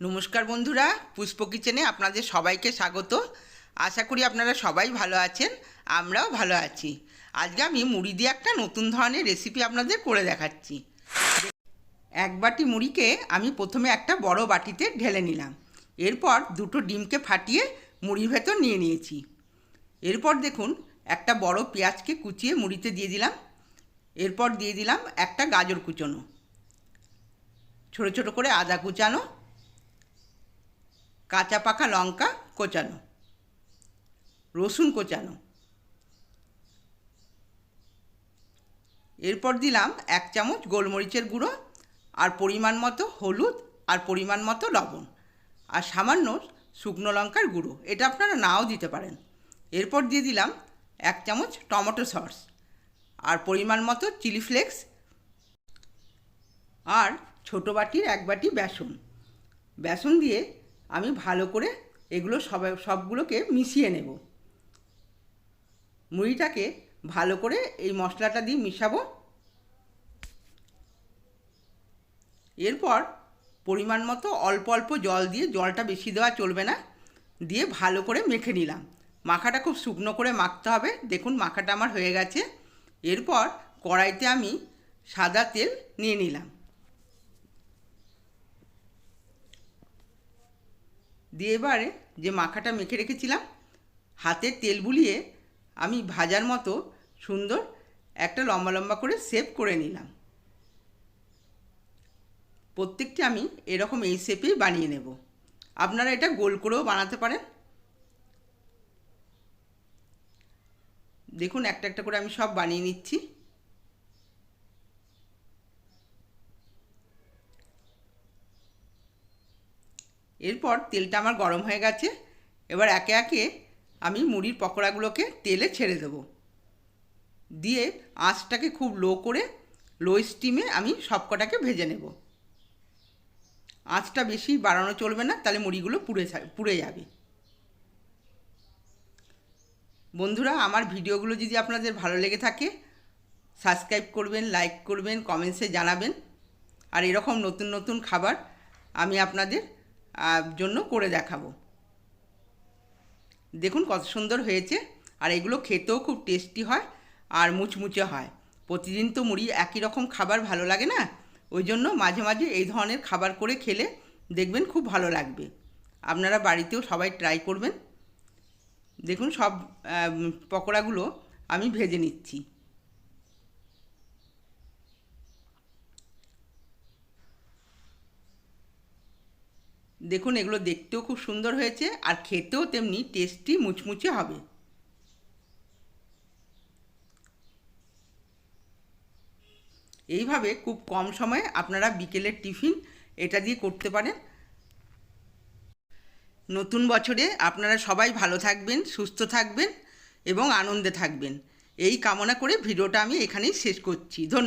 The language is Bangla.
নমস্কার বন্ধুরা, পুষ্প কিচেনে আপনাদের সবাইকে স্বাগত। আশা করি আপনারা সবাই ভালো আছেন, আমরাও ভালো আছি। আজকে আমি মুড়ি দিয়ে একটা নতুন ধরনের রেসিপি আপনাদের করে দেখাচ্ছি। এক বাটি মুড়িকে আমি প্রথমে একটা বড় বাটিতে ঢেলে নিলাম। এরপর দুটো ডিমকে ফাটিয়ে মুড়ির ভেতর নিয়ে নিয়েছি। এরপর দেখুন, একটা বড় পেঁয়াজকে কুচিয়ে মুড়িতে দিয়ে দিলাম। এরপর দিয়ে দিলাম একটা গাজর কুচোনো। ছোটো ছোটো করে আদা কুচানো। কাঁচা পাকা লঙ্কা কোচানো, রসুন কোচানো। এরপর দিলাম এক চামচ গোলমরিচের গুঁড়ো আর পরিমাণ মতো হলুদ আর পরিমাণ মতো লবণ আর সামান্য শুকনো লঙ্কার গুঁড়ো। এটা আপনারা নাও দিতে পারেন। এরপর দিয়ে দিলাম এক চামচ টমেটো সস আর পরিমাণ মতো চিলি ফ্লেক্স আর ছোটো বাটির এক বাটি বেসন। বেসন দিয়ে আমি ভালো করে এগুলো সব, সবগুলোকে মিশিয়ে নেব। মুড়িটাকে ভালো করে এই মশলাটা দিয়ে মিশাবো। এরপর পরিমাণ মতো অল্প অল্প জল দিয়ে জলটা বেশি দেওয়া চলবে না, দিয়ে ভালো করে মেখে নিলাম। মাখাটা খুব শুকনো করে মাখতে হবে। দেখুন মাখাটা আমার হয়ে গেছে। এরপর কড়াইতে আমি সাদা তেল নিয়ে নিলাম। দিয়ে এবারে যে মাখাটা মেখে রেখেছিলাম, হাতে তেল বুলিয়ে আমি ভাজার মতো সুন্দর একটা লম্বা লম্বা করে সেভ করে নিলাম। প্রত্যেকটি আমি এরকম এই শেপেই বানিয়ে নেব। আপনারা এটা গোল করেও বানাতে পারেন। দেখুন একটা একটা করে আমি সব বানিয়ে নিচ্ছি। এরপর তেলটা আমার গরম হয়ে গেছে। এবার একে একে আমি মুড়ির পকোড়াগুলোকে তেলে ছেড়ে দেবো। দিয়ে আঁচটাকে খুব লো করে, লো স্টিমে আমি সবকটাকে ভেজে নেব। আঁচটা বেশি বাড়ানো চলবে না, তাহলে মুড়িগুলো পুড়ে পুড়ে যাবে। বন্ধুরা, আমার ভিডিওগুলো যদি আপনাদের ভালো লেগে থাকে, সাবস্ক্রাইব করবেন, লাইক করবেন, কমেন্টসে জানাবেন। আর এরকম নতুন নতুন খাবার আমি আপনাদের জন্য করে দেখাবো। দেখুন কত সুন্দর হয়েছে। আর এগুলো খেতেও খুব টেস্টি হয় আর মুচমুচে হয়। প্রতিদিন তো মুড়ি একই রকম খাবার ভালো লাগে না? ওই জন্য মাঝে মাঝে এই ধরনের খাবার করে খেলে দেখবেন খুব ভালো লাগবে। আপনারা বাড়িতেও সবাই ট্রাই করবেন। দেখুন সব পকোড়াগুলো আমি ভেজে নিচ্ছি। দেখুন, এগুলো দেখতেও খুব সুন্দর হয়েছে আর খেতেও তেমনি টেস্টি মুচমুচে হবে। এইভাবে খুব কম সময়ে আপনারা বিকেলের টিফিন এটা দিয়ে করতে পারেন। নতুন বছরে আপনারা সবাই ভালো থাকবেন, সুস্থ থাকবেন এবং আনন্দে থাকবেন। এই কামনা করে ভিডিওটা আমি এখানেই শেষ করছি। ধন্যবাদ।